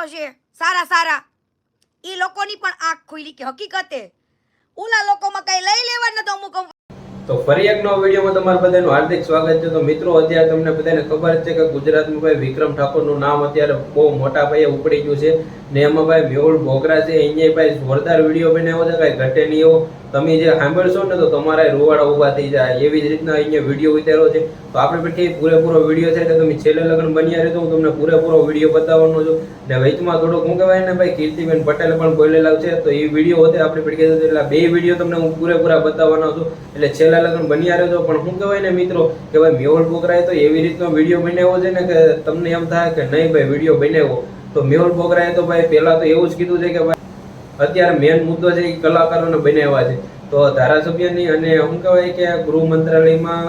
કલાકારો છે. સારા સારા. એ લોકોની પણ આંખ ખુલી કે હકીકતે. ઓલા લોકોમાં કઈ લઈ લેવા નતો અમુક તો ફરી એક નવો વિડીયોમાં તમારું બધાનું હાર્દિક સ્વાગત છે. તો મિત્રો, અત્યારે તમને બધાને ખબર છે કે ગુજરાતમાં ભાઈ વિક્રમ ઠાકોરનું નામ અત્યારે બહુ મોટા ભાઈએ ઉપડી ગયું છે. ને એમાં ભાઈ મેહુલ બોગરા છે. અહીંયા ભાઈ જોરદાર વીડિયો બનાવ્યો છે. કાંઈ ઘટે નહીં તમે જે સાંભળશો ને તો તમારા રૂવાડા ઊભા થઈ જાય. એવી જ રીતના અહીંયા વીડિયો ઉતાર્યો છે. તો આપણે પછી પૂરેપૂરો વીડિયો છે કે તમે છેલ્લે લગ્ન બન્યા રહેતો હું તમને પૂરેપૂરો વીડિયો બતાવવાનો છું. ને વચમાં થોડુંક હું કહેવાય ને ભાઈ, કીર્તિબેન પટેલ પણ બોલેલા છે. તો એ વીડિયો હોતે આપણે પડી એટલે બે વીડિયો તમને હું પૂરેપૂરા બતાવવાનો છું. એટલે છેલ્લા લગ્ન બન્યા રહેતો પણ હું કહેવાય ને મિત્રો કે ભાઈ મેવળ બોગરાએ તો એવી રીતનો વીડિયો બનાવ્યો છે ને કે તમને એમ થાય કે નહીં ભાઈ, વીડિયો બનાવ્યો. તો મેહુલ બોગરાએ તો ભાઈ, પહેલા તો એવું જ કીધું છે કે ભાઈ અત્યારે મેન મુદ્દો છે એ કલાકારોને બનાવ્યા છે. તો ધારાસભ્યની અને શું કહેવાય કે ગૃહ મંત્રાલયમાં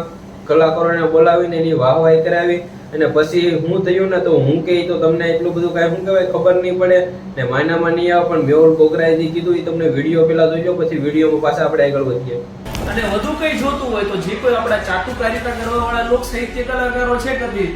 કલાકારોને બોલાવીને એની વાહવાહી કરાવી અને પછી હું થયું ને તો હું કહી તો તમને એટલું બધું કાંઈ શું કહેવાય ખબર નહીં પડે ને માયનામાં નહીં આવે, પણ મેહુલ બોગરાએ જે કીધું એ તમને વીડિયો પેલા જોઈજો પછી વિડીયોમાં પાછા આપણે આગળ વધીએ. અને વધુ કઈ જોતું હોય તો જે કોઈ આપણા ચાટુકારિતા કરવા વાળા લોક સાહિત્ય કલાકારો છે કદી?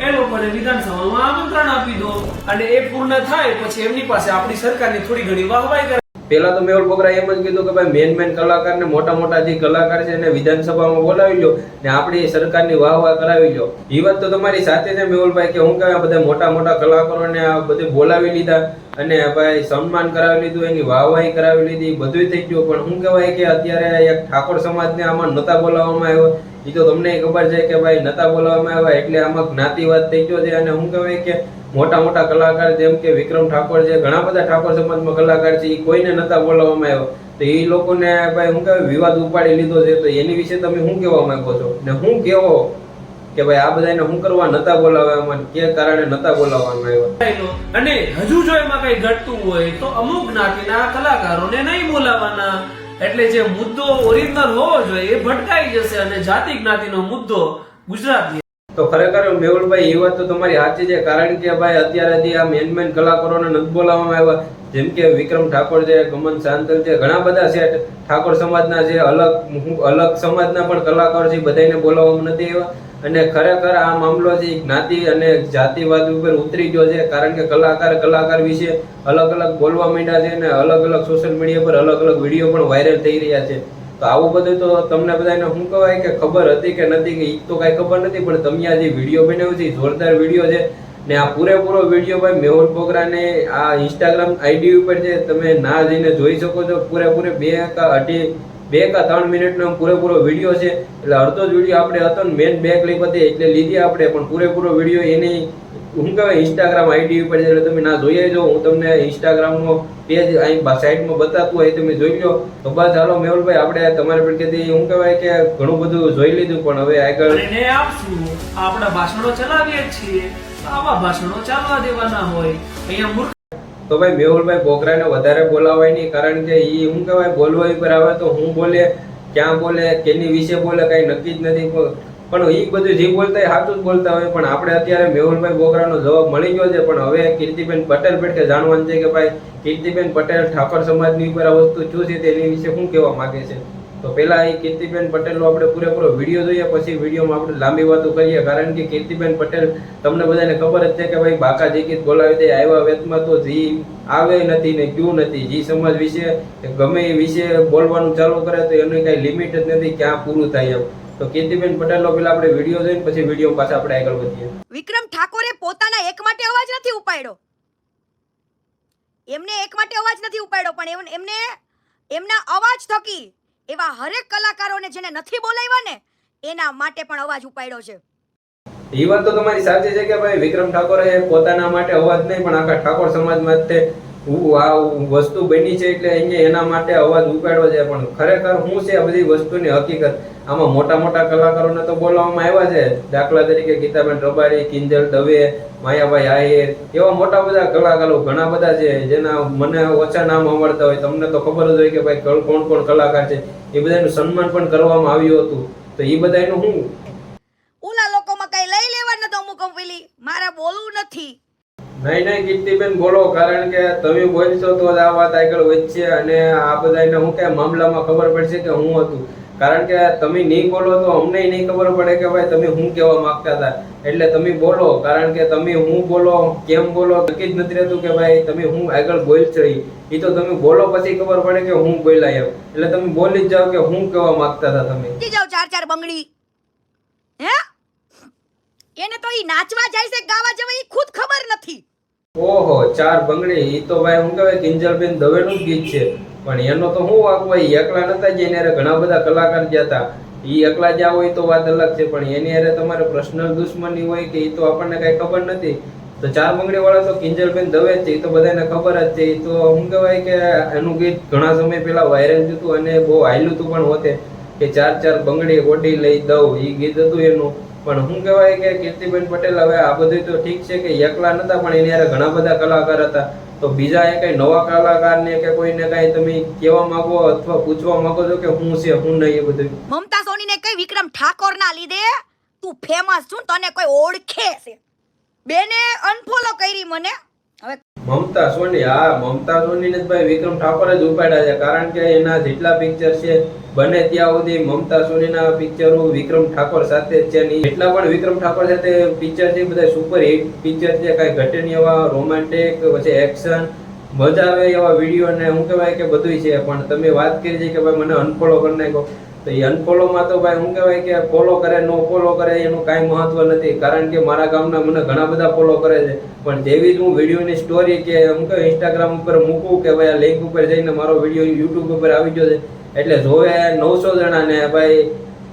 એ લોકોને વિધાનસભામાં આમંત્રણ આપી દો અને એ પૂર્ણ થાય પછી એમની પાસે આપણી સરકારની થોડી ઘણી વાહવાઈ કરે. પેલા તો મેહુલ બોગરા એમ જ કીધું કે ભાઈ મેન મેન કલાકાર ને મોટા મોટા જે કલાકાર છે એને વિધાનસભામાં બોલાવી લો ને આપણી સરકારની વાહ વાહ કરાવી લો એ વાત તો તમારી સાથે છે મેહુલભાઈ, કે હું કહેવાય બધા મોટા મોટા કલાકારોને આ બધે બોલાવી લીધા અને ભાઈ સન્માન કરાવી લીધું, એની વાહવાહી કરાવી લીધી બધું થઈ ગયું. પણ શું કહેવાય કે અત્યારે એક ઠાકોર સમાજને આમાં નતા બોલાવવામાં આવ્યો. એ તમને ખબર છે કે ભાઈ નતા બોલાવવામાં આવ્યા, એટલે આમાં જ્ઞાતિવાદ થઈ ગયો છે. અને હું કહેવાય કે મોટા મોટા કલાકાર જેમ કે વિક્રમ ઠાકોર છે, ઘણા બધા ઠાકોર સમાજમાં કલાકાર છે એ કોઈને નતા બોલાવવામાં આવ્યો. તો એ લોકોને ભાઈ હું કહેવાય વિવાદ ઉપાડી લીધો છે. તો એની વિશે તમે શું કહેવા માંગો છો? ને હું કેવો કે ભાઈ આ બધાને શું કરવા નતા બોલાવવામાં કે કારણે નતા બોલાવવામાં આવ્યા? અને હજુ જો એમાં કઈ ઘટતું હોય, તો અમુક જ્ઞાતિના કલાકારોને નહીં બોલાવાના. એટલે જે મુદ્દો ઓરિજિનલ હોવો જોઈએ એ ભટકાઈ જશે અને જાતિ જ્ઞાતિનો મુદ્દો ગુજરાતી તો ખરેખર મેહુલભાઈ, એ વાત તો તમારી સાચી છે. કારણ કે ભાઈ, અત્યારે જે આ મેન મેન કલાકારોને નથી બોલાવવામાં આવ્યા. જેમ કે વિક્રમ ઠાકોર છે, ગમન સાંતલ છે, ઘણા બધા છે. ઠાકોર સમાજના છે અલગ અલગ સમાજના પણ કલાકારો છે બધાને બોલાવવામાં નથી આવ્યા. અને ખરેખર આ મામલો છે જ્ઞાતિ અને જાતિવાદ ઉપર ઉતરી ગયો છે, કારણ કે કલાકાર કલાકાર વિશે અલગ અલગ બોલવા માંડ્યા છે અને અલગ અલગ સોશિયલ મીડિયા પર અલગ અલગ વીડિયો પણ વાયરલ થઈ રહ્યા છે. તો આવું બધું તો તમને બધાને શું કહેવાય કે ખબર હતી કે નથી કે એ તો કાંઈ ખબર નથી, પણ તમે આ જે વીડિયો બનાવ્યો છે જોરદાર વીડિયો છે. ને આ પૂરેપૂરો વીડિયો ભાઈ મેહુલ બોગરાને આ ઇન્સ્ટાગ્રામ આઈડી ઉપર છે તમે ના જઈને જોઈ શકો છો, પૂરેપૂરે બે કા અઢી બે કા ત્રણ મિનિટનો પૂરેપૂરો વીડિયો છે. એટલે અડધો જ વીડિયો આપણે હતો ને, મેન બે ક્લિપ હતી, એટલે લીધી આપણે, પણ પૂરેપૂરો વીડિયો એની, હું કહેવાય ઇન્સ્ટાગ્રામ આઈડી ઉપર એટલે તમે ના જોઈ જો હું તમને ઇન્સ્ટાગ્રામનો પેજ અહીં સાઈડમાં બતાવતું હોય તમે જોઈ લો. તો બસ હાલો, મેહુલભાઈ, આપણે તમારે પણ હું કહેવાય કે ઘણું બધું જોઈ લીધું, પણ હવે આગળ આપણા ભાષણો ચલાવીએ છીએ. આવા ભાષણો ચાલવા દેવાના હોય. અહીંયા તો ભાઈ મેહુલભાઈ બોકરાને વધારે બોલાવાય નહીં, કારણ કે એ શું કહેવાય, બોલવા ઉપર આવે તો હું બોલે, ક્યાં બોલે, કેની વિશે બોલે, કઈ નક્કી જ નથી પણ પણ એ બધું જે બોલતા હોય સાચું જ બોલતા હોય, પણ આપણે અત્યારે મેહુલભાઈ બોકરાનો જવાબ મળી ગયો છે, પણ હવે કીર્તિબેન પટેલ પેટે જાણવાનું છે કે ભાઈ, કીર્તિબેન પટેલ ઠાકોર સમાજની ઉપર આ વસ્તુ શું છે તેની વિશે શું કહેવા માંગે છે? તો પહેલા એ કીર્તિબેન પટેલનો આપણે પૂરેપૂરો વીડિયો જોઈએ, પછી વિડીયોમાં આપણે લાંબી વાતો કરીએ, કારણ કે કીર્તિબેન પટેલ તમને બધાને ખબર જ છે કે ભાઈ બાકા ગીત બોલાવી દે, આવ્યા વેતમાં તો જી આવે નથી ને ક્યું નથી, જી સમાજ વિશે ગમે એ વિશે બોલવાનું ચાલુ કરે તો એની કઈ લિમિટ જ નથી ક્યાં પૂરું થાય એમ. તો કીર્તિબેન પટેલનો પેલા આપણે વીડિયો જોઈને પછી વીડિયો પાછા આપણે આગળ વધીએ. વિક્રમ ઠાકોરે પોતાના એક માટે અવાજ નથી ઉપાડ્યો. એમને એક માટે અવાજ નથી ઉપાડ્યો, પણ એમ- એમને એમના અવાજ થકી એવા હરેક કલાકારોને જેને નથી બોલાવ્યા ને, એના માટે પણ અવાજ ઉપાડ્યો છે. એ વાત તો તમારી સાચી છે કે ભાઈ વિક્રમ ઠાકોરે પોતાના માટે અવાજ નહીં, પણ આખા ઠાકોર સમાજ માટે આ વસ્તુ બની છે એટલે અહીંયા એના માટે અવાજ ઉપાડવો છે, પણ ખરેખર હું છે આ બધી વસ્તુની હકીકત? આમાં મોટા મોટા કલાકારોને તો બોલાવવામાં આવ્યા છે. દાખલા તરીકે ગીતાબેન રબારી, કિંજલ દવે, માયાભાઈ આહિર, એવા મોટા બધા કલાકારો ઘણા બધા છે, જેના મને ઓછા નામ આવડતા હોય. તમને તો ખબર જ હોય કે ભાઈ કોણ કોણ કલાકાર છે. એ બધાનું સન્માન પણ કરવામાં આવ્યું હતું. તો એ બધાનું હું? ઓલા લોકોમાં કઈ લઈ લેવા નતો અમુક મારે બોલવું નથી. નહીં નહીં, કીર્તિબેન, બોલો, કારણ કે તમે બોલશો તો જ આ વાત આગળ વધશે અને આ બધાને હું કે મામલામાં ખબર પડશે કે હું હતું? કારણ કે તમે નહીં બોલો તો અમને નહીં ખબર પડે કે ભાઈ તમે શું કહેવા માંગતા હતા. એટલે તમે બોલો, કારણ કે તમે હું બોલો, કેમ બોલો, નક્કી જ નથી રહેતું કે ભાઈ તમે હું આગળ બોલ ઈ. ઈ તો તમે બોલો પછી ખબર પડે કે હું બોલા એમ. એટલે તમે બોલી જ જાઓ કે હું કહેવા માંગતા હતા તમે. જાઓ ચાર ચાર બંગડી. હે? એને તો ઈ નાચવા જાય છે, ગાવા જવા ઈ ખુદ ખબર નથી. ઓહો, ચાર બંગડી. ઈ તો ભાઈ હું કહેવાય કિંજલબેન દવેનું ગીત છે. પણ એનો તો હું વાંક ભાઈ એકલા નતા જઈને હારે ઘણા બધા કલાકાર ગયા હતા ઈ એકલા જ્યાં હોય તો વાત અલગ છે, પણ એની હારે તમારે પર્સનલ દુશ્મની હોય કે ઈ તો આપણને કઈ ખબર નથી. તો ચાર બંગડી વાળા તો કિંજલબેન દવે છે, ઈ તો બધાને ખબર જ છે. ઈ તો હું કહેવાય કે એનું ગીત ઘણા સમય પહેલા વાયરલ થયું હતું અને બહુ હાયલું હતું પણ હોતે, કે ચાર ચાર બંગડી ઓડી લઈ દઉં. ઈ ગીત હતું એનું. પણ હું કહેવાય કે કીર્તિબેન પટેલ હવે આ બધું તો ઠીક છે કે એકલા નતા, પણ એની યારે ઘણા બધા કલાકાર હતા. તો બીજા એ કઈ નવા કલાકારને કે કોઈને કઈ તમે કહેવા માંગો અથવા પૂછવા માંગો છો કે હું છે, હું નહીં એ બધું મમતા સોનીને કઈ વિક્રમ ઠાકોર ના લીધે તું ફેમસ છું તને કોઈ ઓળખે છે? બેને અનફોલો કરી મને. મમતા સોની, હા, મમતા સોની ને ભાઈ વિક્રમ ઠાકોર જ ઉપાડ્યા છે. કારણ કે એના જેટલા પિક્ચર છે, બને ત્યાં સુધી મમતા સોનીના પિક્ચરો વિક્રમ ઠાકોર સાથે જ છે ને ઈ જેટલા પણ વિક્રમ ઠાકોર સાથે પિક્ચર છે બધા સુપર હિટ પિક્ચર છે. કાંઈ ઘટે નહીં એવા રોમેન્ટિક પછી એક્શન મજા આવે એવા વીડિયો ને હું કહેવાય કે બધું છે. પણ તમે વાત કરી છે કે ભાઈ મને અનફોલો કરી નાખો તો એ અનફોલોમાં તો ભાઈ શું કહેવાય કે ફોલો કરે નો ફોલો કરે, એનું કાંઈ મહત્વ નથી. કારણ કે મારા ગામના મને ઘણા બધા ફોલો કરે છે. પણ જેવી જ હું વિડીયોની સ્ટોરી કે હું કે ઇન્સ્ટાગ્રામ ઉપર મૂકું કે ભાઈ આ લિંક ઉપર જઈને મારો વીડિયો યુટ્યુબ ઉપર આવી ગયો છે. એટલે જોવે નવસો જણા ને ભાઈ,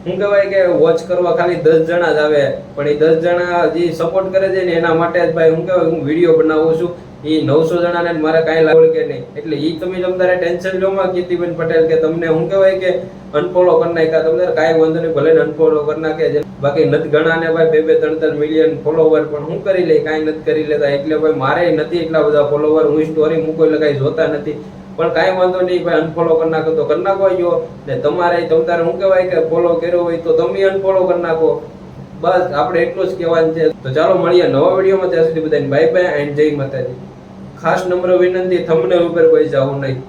શું કહેવાય કે વોચ કરવા ખાલી દસ જણા જ આવે. પણ એ દસ જણા જે સપોર્ટ કરે છે ને એના માટે જ ભાઈ હું કહેવાય, હું વીડિયો બનાવું છું. એ નવસો જણાને મારે કાંઈ લાગે કે નહીં. એટલે એ તમે તમારે ટેન્શન લો માં, કીર્તિબેન પટેલ, કે તમને શું કહેવાય કે અનફોલો કરી નાખ્યા. તમને કાંઈ વાંધો નહીં, ભલે અનફોલો કરી નાખે છે. બાકી નથી ઘણાને ભાઈ બે બે, ત્રણ ત્રણ મિલિયન ફોલોવર પણ હું કરી લઈ, કાંઈ નથી કરી લેતા. એટલે ભાઈ મારે નથી એટલા બધા ફોલોવર હું સ્ટોરી મૂકો એટલે કાંઈ જોતા નથી. પણ કાંઈ વાંધો નહીં, ભાઈ અનફોલો કરી નાખો તો કરી નાખો જો ને તમારે તમારે શું કહેવાય કે ફોલો કર્યો હોય તો તમે અનફોલો કરી નાખો. બસ, આપણે એટલું જ કહેવાનું છે. તો ચાલો મળીએ નવા વિડીયોમાં. ત્યાં સુધી બધાને બાય બાય એન્ડ જય માતાજી. ખાસ નમ્ર વિનંતી થમને ઉપર કોઈ જવું નહીં.